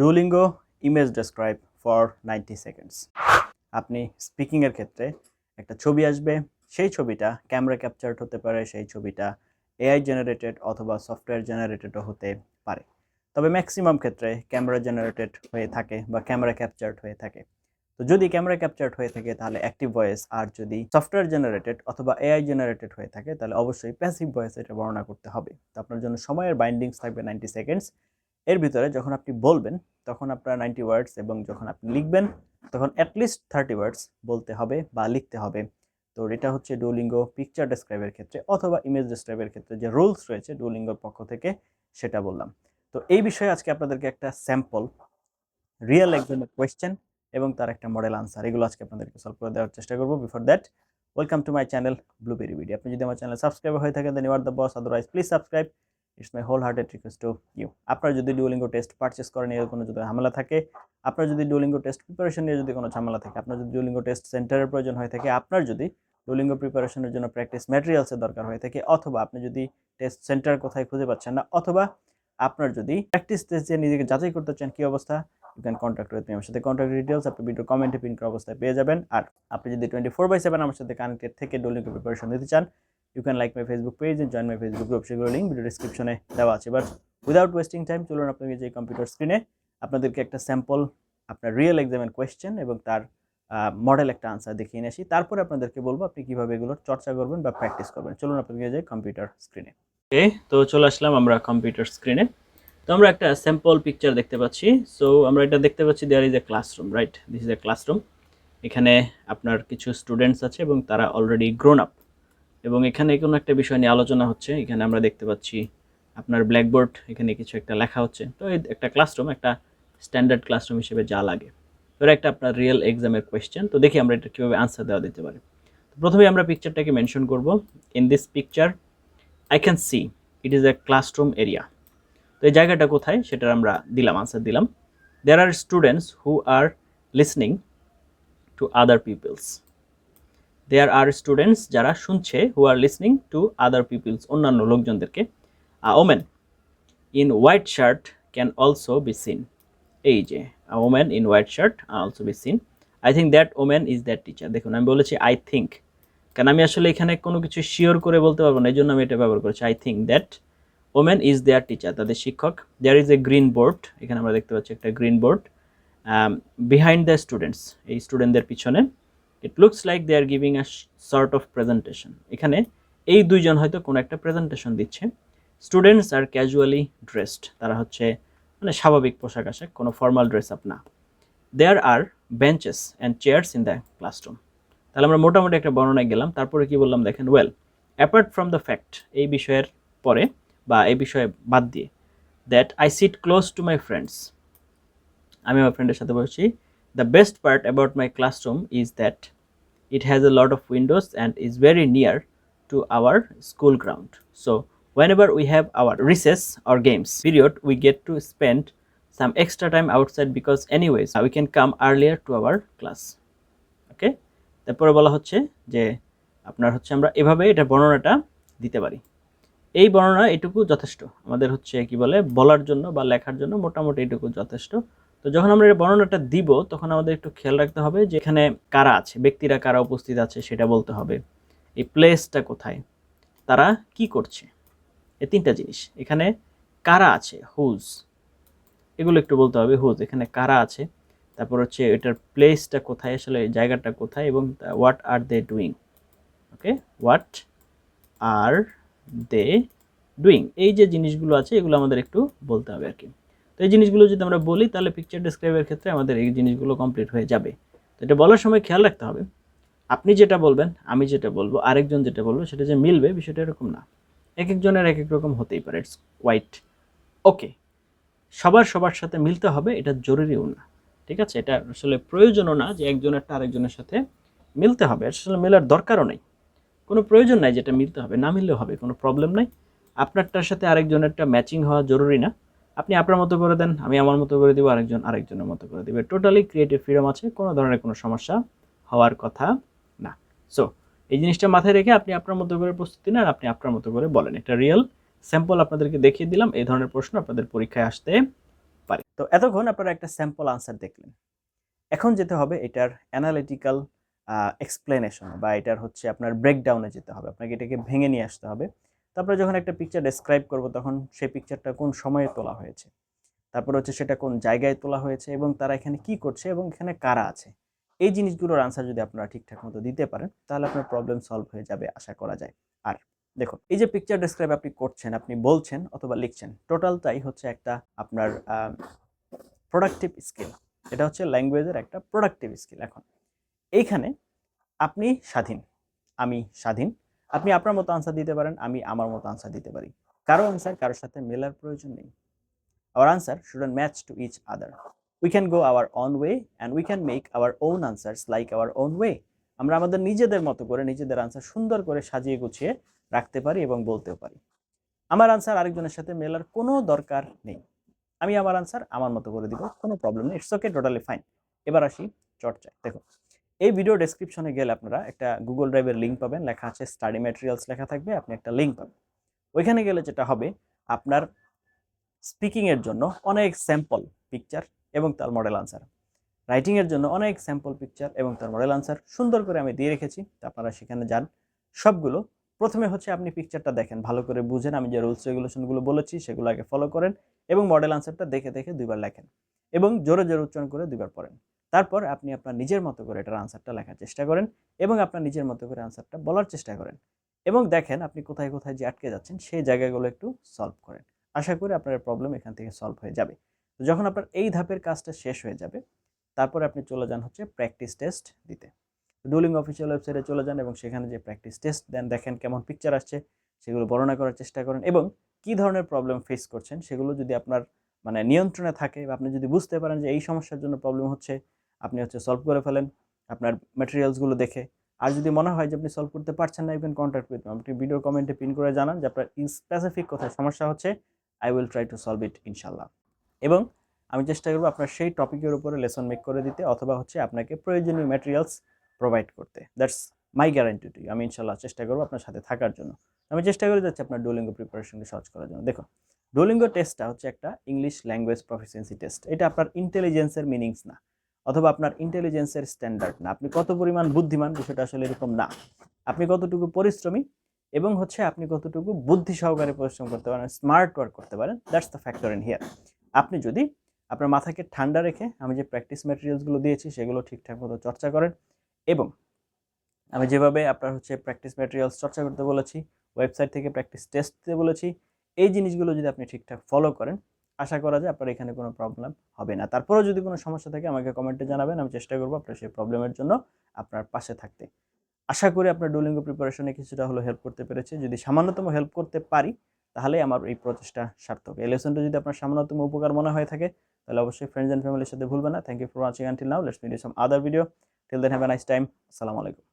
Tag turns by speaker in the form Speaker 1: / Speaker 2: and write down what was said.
Speaker 1: Duolingo image describe for ninety seconds আপনি স্পিকিংয়ের ক্ষেত্রে একটা ছবি আসবে, সেই ছবিটা ক্যামেরা ক্যাপচার্ড হতে পারে, সেই ছবিটা এআই জেনারেটেড অথবা সফটওয়্যার জেনারেটেডও হতে পারে। তবে ম্যাক্সিমাম ক্ষেত্রে ক্যামেরা জেনারেটেড হয়ে থাকে বা ক্যামেরা ক্যাপচার্ড হয়ে থাকে। তো যদি ক্যামেরা ক্যাপচার্ড হয়ে থাকে, তাহলে অ্যাক্টিভ ভয়েস আর যদি সফটওয়্যার জেনারেটেড অথবা এআই জেনারেটেড হয়ে থাকে, তাহলে অবশ্যই প্যাসিভ ভয়েস এটা বর্ণনা করতে হবে। তো আপনার জন্য সময়ের বাইন্ডিংস থাকবে নাইনটি সেকেন্ডস এর ভিতরে যখন আপনি বলবেন তখন আপনার নাইনটি ওয়ার্ডস এবং যখন আপনি লিখবেন তখন অ্যাটলিস্ট থার্টি ওয়ার্ডস বলতে হবে বা লিখতে হবে। তো এটা হচ্ছে ডুলিঙ্গো পিকচার ডেসক্রাইবের ক্ষেত্রে অথবা ইমেজ ডেসক্রাইবের ক্ষেত্রে যে রুলস রয়েছে ডুলিঙ্গোর পক্ষ থেকে সেটা বললাম। তো এই বিষয়ে আজকে আপনাদেরকে একটা স্যাম্পল রিয়েল এক্সামের কোয়েশ্চেন এবং তার একটা মডেল আনসার এগুলো আজকে আপনাদেরকে সলভ করে দেওয়ার চেষ্টা করব। Before that welcome to my channel blueberry video আপনি যদি আমার চ্যানেল সাবস্ক্রাইব হয়ে থাকেন then you are the boss otherwise please subscribe it's my whole hearted request to you আপনার যদি ডুলিঙ্গো টেস্ট পারচেস করেন এর কোনো যদি ঝামেলা থাকে, আপনার যদি ডুলিঙ্গো টেস্ট প্রিপারেশন নিয়ে যদি কোনো ঝামেলা থাকে, আপনার যদি ডুলিঙ্গো টেস্ট সেন্টারের প্রয়োজন হয়ে থাকে, আপনার যদি ডুলিঙ্গো প্রিপারেশনের জন্য প্র্যাকটিস ম্যাটেরিয়ালসের দরকার হয়ে থাকে, অথবা আপনি যদি টেস্ট সেন্টার কোথায় খুঁজে পাচ্ছেন না, অথবা আপনার যদি প্র্যাকটিস টেস্ট দিয়ে নিজেকে যাচাই করতে চান, কী অবস্থা? You can contact with me আমার সাথে কন্ট্যাক্ট ডিটেলস আপনি ভিডিও কমেন্টে পিন করা অবস্থায় পেয়ে যাবেন। আর আপনি যদি টোয়েন্টি ফোর বাই সেভেন আমার সাথে কানেক্টেড থেকে ডুলিঙ্গো প্রিপারেশন নিতে চান you can like my Facebook page and join my Facebook group সেগুলো লিঙ্ক ভিডিও ডিসক্রিপশনে দেওয়া আছে। বাট উইদাউট ওয়েস্টিং টাইম চলুন আপনাকে যে কম্পিউটার স্ক্রিনে আপনাদেরকে একটা স্যাম্পল আপনার রিয়েল এক্সামের কোয়েশ্চেন এবং তার মডেল একটা আনসার দেখিয়ে নিয়ে আসি। তারপরে আপনাদেরকে বলব আপনি কীভাবে এগুলোর চর্চা করবেন বা প্র্যাকটিস করবেন। চলুন আপনাদেরকে যে কম্পিউটার স্ক্রিনে ওকে তো চলে আসলাম আমরা কম্পিউটার স্ক্রিনে তো আমরা একটা স্যাম্পল পিকচার দেখতে পাচ্ছি। সো আমরা এটা দেখতে পাচ্ছি there is a classroom right this is a classroom এখানে আপনার কিছু স্টুডেন্টস আছে এবং তারা অলরেডি গ্রোন আপ এবং এখানে কোনো একটা বিষয় নিয়ে আলোচনা হচ্ছে। এখানে আমরা দেখতে পাচ্ছি আপনার ব্ল্যাকবোর্ড এখানে কিছু একটা লেখা হচ্ছে। তো একটা ক্লাসরুম একটা স্ট্যান্ডার্ড ক্লাসরুম হিসেবে যা লাগে। এটা একটা আপনার রিয়েল এক্সামের কোয়েশ্চেন তো দেখি আমরা এটা কীভাবে আনসার দেওয়া দিতে পারি। তো প্রথমে আমরা পিকচারটাকে মেনশন করব। In this picture I can see it is a classroom area তো এই জায়গাটা কোথায়? সেটার আমরা দিলাম আনসার দিলাম। There are students who are listening to other peoples there are students যারা শুনছে who are listening to other peoples অন্যান্য লোকজনদেরকে। Women in white shirt can also be seen এই যে women in white shirt also be seen I think that women is that teacher দেখুন, আমি বলেছি I think কারণ আমি আসলে এখানে কোনো কিছু শিওর করে বলতে পারব না, এই জন্য আমি এটা ব্যবহার করেছি। I think that women is there teacher তাদের শিক্ষক। There is a green board এখানে আমরা দেখতে পাচ্ছি একটা green board behind the students এই স্টুডেন্টদের পিছনে। It looks like they are giving a sort of presentation এখানে এই দুইজন হয়তো কোনো একটা প্রেজেন্টেশন দিচ্ছে। স্টুডেন্টস আর ক্যাজুয়ালি ড্রেসড তারা হচ্ছে মানে স্বাভাবিক পোশাক আশাক, কোনো ফর্মাল ড্রেস আপ না। There are benches and chairs in the classroom তাহলে আমরা মোটামুটি একটা বর্ণনায় গেলাম। তারপরে কি বললাম দেখেন? Well apart from the fact এই বিষয়ের পরে বা এই বিষয়ে বাদ দিয়ে that I sit close to my friends আমি আমার ফ্রেন্ডের সাথে বলছি the best part about my classroom is that it has a lot of windows and is very near to our school ground so whenever we have our recess or games period, we get to spend some extra time outside because anyways, we can come earlier to our class. Okay তারপরে বলা হচ্ছে যে, আপনার হচ্ছে আমরা এভাবে এটা বর্ণনাটা দিতে পারি। এই বর্ণনা এটুকু যথেষ্ট। আমাদের হচ্ছে কি বলে, বলার জন্য বা লেখার জন্য মোটামুটি এটুকু যথেষ্ট। তো যখন আমরা বর্ণনাটা দিব, তখন আমাদের একটু খেয়াল রাখতে হবে যে এখানে কারা আছে, ব্যক্তিরা কারা উপস্থিত আছে সেটা বলতে হবে। এই প্লেসটা কোথায়? তারা কি করছে? এই তিনটা জিনিস। এখানে কারা আছে? হুজ এগুলো একটু বলতে হবে হুজ এখানে কারা আছে? তারপর হচ্ছে এটার প্লেসটা কোথায়? আসলে জায়গাটা কোথায়? এবং what are they doing okay what are they doing এই যে জিনিসগুলো আছে, এগুলো আমাদের একটু বলতে হবে আর কি। তো এই জিনিসগুলো যদি আমরা বলি, তাহলে পিকচার ডিসক্রাইবের ক্ষেত্রে আমাদের এই জিনিসগুলো কমপ্লিট হয়ে যাবে। তো এটা বলার সময় খেয়াল রাখতে হবে। আপনি যেটা বলবেন, আমি যেটা বলব, আরেকজন যেটা বলব সেটা যে মিলবে বিষয়টা এরকম না। এক একজনের এক এক রকম হতেই পারে ইটস কোয়াইট ওকে সবার সবার সাথে মিলতে হবে, এটা জরুরিও না। ঠিক আছে? এটা আসলে প্রয়োজনও না যে একজনেরটা আরেকজনের সাথে মিলতে হবে। আসলে মেলার দরকারও নেই। কোনো প্রয়োজন নাই যেটা মিলতে হবে। না মিললেও হবে, কোনো প্রবলেম নাই। আপনারটার সাথে আরেকজনেরটা ম্যাচিং হওয়া জরুরি না। আপনি আপনার মতো করে দেন, আমি আমার মতো করে দিব, আরেকজন আরেকজনের মতো করে দেবে। টোটালি ক্রিয়েটিভ ফ্রিডম আছে, কোনো ধরনের কোনো সমস্যা হওয়ার কথা না। সো এই জিনিসটা মাথায় রেখে আপনি আপনার মতো করে প্রস্তুতি নেন, আপনি আপনার মতো করে বলেন। এটা রিয়েল স্যাম্পল আপনাদেরকে দেখিয়ে দিলাম, এই ধরনের প্রশ্ন আপনাদের পরীক্ষায় আসতে পারে। তো এতক্ষণ আপনারা একটা স্যাম্পল আনসার দেখলেন। এখন যেতে হবে এটার অ্যানালিটিক্যাল এক্সপ্লেনেশন বা এটার হচ্ছে আপনার ব্রেকডাউনে যেতে হবে। আপনাকে এটাকে ভেঙে নিয়ে আসতে হবে। তারপরে যখন একটা পিকচার ডেসক্রাইব করব, তখন সেই পিকচারটা কোন সময়ে তোলা হয়েছে? তারপর হচ্ছে সেটা কোন জায়গায় তোলা হয়েছে এবং তারা এখানে কি করছে এবং এখানে কারা আছে? এই জিনিসগুলোর আনসার যদি আপনারা ঠিকঠাক মতো দিতে পারেন, তাহলে আপনার প্রবলেম সলভ হয়ে যাবে, আশা করা যায়। আর দেখুন, এই যে পিকচার ডেসক্রাইব আপনি করছেন, আপনি বলছেন অথবা লিখছেন টোটালটাই হচ্ছে একটা আপনার প্রোডাক্টিভ স্কিল এটা হচ্ছে ল্যাঙ্গুয়েজের একটা প্রোডাক্টিভ স্কিল এখন। এইখানে আপনি স্বাধীন, আমি স্বাধীন আপনি আপনার মতো আনসার দিতে পারেন, আমি আমার মতো আনসার দিতে পারি। কারও আনসার কারোর সাথে মেলার প্রয়োজন নেই। Our answer shouldn't match to each other we can go our own way and we can make our own answers like our own way আমরা আমাদের নিজেদের মতো করে নিজেদের আনসার সুন্দর করে সাজিয়ে গুছিয়ে রাখতে পারি এবং বলতেও পারি। আমার আনসার আরেকজনের সাথে মেলার কোনো দরকার নেই। আমি আমার আনসার আমার মতো করে দিব, কোনো প্রবলেম নেই ইটস ওকে টোটালি ফাইন এবার আসি চর্চায়। দেখুন এই ভিডিও ডেসক্রিপশনে গেলে আপনারা একটা গুগল ড্রাইভের লিঙ্ক পাবেন। লেখা আছে স্টাডি ম্যাটেরিয়ালস লেখা থাকবে, আপনি একটা লিঙ্ক পাবেন। ওইখানে গেলে যেটা হবে, আপনার স্পিকিংয়ের জন্য অনেক স্যাম্পল পিকচার এবং তার মডেল আনসার রাইটিংয়ের জন্য অনেক স্যাম্পল পিকচার এবং তার মডেল আনসার সুন্দর করে আমি দিয়ে রেখেছি আপনারা সেখানে যান। সবগুলো, প্রথমে হচ্ছে আপনি পিকচারটা দেখেন, ভালো করে বুঝেন। আমি যে রুলস রেগুলেশনগুলো বলেছি, সেগুলো আগে ফলো করেন এবং মডেল আনসারটা দেখে দেখে দুইবার লেখেন এবং জোরে জোরে উচ্চারণ করে দুইবার পড়েন। তারপর আপনি আপনার নিজের মতো করে এটার আনসারটা লেখার চেষ্টা করেন এবং আপনার নিজের মতো করে আনসারটা বলার চেষ্টা করেন। এবং দেখেন আপনি কোথায় কোথায় যে আটকে যাচ্ছেন সেই জায়গাগুলো একটু সলভ করেন। আশা করি আপনার প্রবলেম এখান থেকে সলভ হয়ে যাবে। তো যখন আপনার এই ধাপের কাজটা শেষ হয়ে যাবে, তারপরে আপনি চলে যান হচ্ছে প্র্যাকটিস টেস্ট দিতে। ডুলিং অফিসিয়াল ওয়েবসাইটে চলে যান এবং সেখানে যে প্র্যাকটিস টেস্ট দেন, দেখেন কেমন পিকচার আসছে, সেগুলো বর্ণনা করার চেষ্টা করেন এবং কি ধরনের প্রবলেম ফেস করছেন, সেগুলো যদি আপনার মানে নিয়ন্ত্রণে থাকে বা আপনি যদি বুঝতে পারেন যে এই সমস্যার জন্য প্রবলেম হচ্ছে আপনি হচ্ছে সলভ করে ফেলেন আপনার ম্যাটেরিয়ালসগুলো দেখে। আর যদি মনে হয় যে আপনি সলভ করতে পারছেন না ক্যান কন্ট্যাক্ট উইথ আপনি ভিডিও কমেন্টে পিন করে জানান যে আপনার স্পেসিফিক কোথায় সমস্যা হচ্ছে I will try to solve it ইনশাল্লাহ এবং আমি চেষ্টা করব আপনার সেই টপিকের উপরে লেসন মেক করে দিতে, অথবা হচ্ছে আপনাকে প্রয়োজনীয় ম্যাটেরিয়ালস প্রোভাইড করতে। দ্যাটস মাই গ্যারান্টি টু আমি ইনশাল্লাহ চেষ্টা করব আপনার সাথে থাকার জন্য। আমি চেষ্টা করে যাচ্ছি আপনার ডোলিঙ্গো প্রিপারেশনকে সহজ করার জন্য। দেখুন ডোলিঙ্গো টেস্টটা হচ্ছে একটা ইংলিশ ল্যাঙ্গুয়েজ প্রফিসিয়েন্সি টেস্ট এটা আপনার ইন্টেলিজেন্সের মিনিংস না। অথবা আপনার ইন্টেলিজেন্সের স্ট্যান্ডার্ড না। আপনি কত পরিমাণ বুদ্ধিমান বিষয়টা আসলে এরকম না। আপনি কতটুকু পরিশ্রমী এবং হচ্ছে আপনি কতটুকু বুদ্ধি সহকারে পরিশ্রম করতে পারেন স্মার্ট ওয়ার্ক করতে পারেন that's the factor in here আপনি যদি আপনার মাথাকে ঠান্ডা রেখে আমি যে প্র্যাকটিস ম্যাটেরিয়ালসগুলো দিয়েছি সেগুলো ঠিকঠাক মতো চর্চা করেন এবং আমি যেভাবে আপনার হচ্ছে প্র্যাকটিস ম্যাটেরিয়ালস চর্চা করতে বলেছি ওয়েবসাইট থেকে প্র্যাকটিস টেস্ট দিতে বলেছি, এই জিনিসগুলো যদি আপনি ঠিকঠাক ফলো করেন আশা করা যায় আপনার এখানে কোনো প্রবলেম হবে না। তারপরেও যদি কোনো সমস্যা থাকে আমাকে কমেন্টে জানাবেন, আমি চেষ্টা করব আপনার সেই প্রবলেমের জন্য আপনার পাশে থাকতে। আশা করি আপনার ডুলিঙ্গো প্রিপারেশনে কিছুটা হলো হেল্প করতে পেরেছি। যদি সামান্যতম হেল্প করতে পারি, তাহলে আমার এই প্রচেষ্টা সার্থক। এই লেসনটা যদি আপনার সামান্যতম উপকার মনে হয়ে থাকে, তাহলে অবশ্যই ফ্রেন্ডস অ্যান্ড ফ্যামিলির সাথে ভুলবেন না। Thank you for watching until now let's মিডিও some other video till then have a nice time আসসালামু আলাইকুম